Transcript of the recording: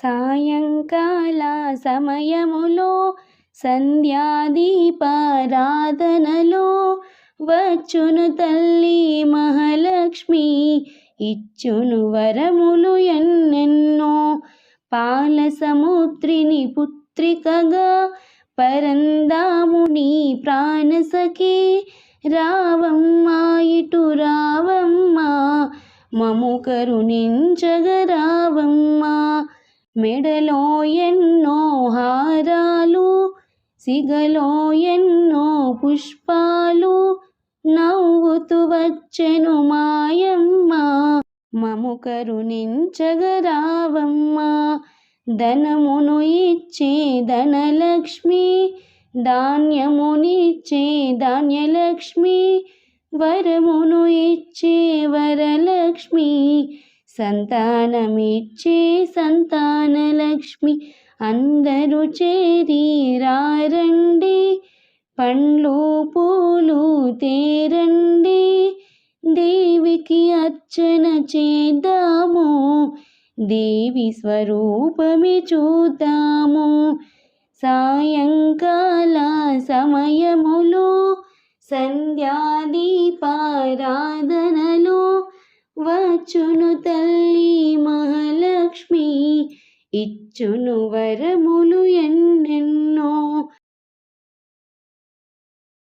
సాయంకాల సమయములో సంధ్యాదీపారాధనలో వచ్చును తల్లి మహాలక్ష్మి ఇచ్చును వరములు ఎన్నెన్నో పాల సముద్రిని పుత్రికగా పరందాముని ప్రాణసఖి రావమ్మా ఇటు రావమ్మా మము కరుణించగరావమ్మా మెడలో ఎన్నో హారాలు సిగలో ఎన్నో పుష్పాలు నవ్వుతూ వచ్చెను మాయమ్మ. మము కరుణించగరావమ్మా ధనమును ఇచ్చే ధనలక్ష్మి ధాన్యమునిచ్చే ధాన్యలక్ష్మి వరమును ఇచ్చే వరలక్ష్మి సంతానమిచ్చే లక్ష్మి. అందరూ చేరి రారండి పండ్లు పూలు తేరండి. దేవికి అర్చన చేద్దాము. దేవి స్వరూపమి చూద్దాము. సాయంకాల సమయములో సంధ్యాదీపారాధనలో. వచ్చును తల్లి ఇచ్చును వరములు ఎన్నెన్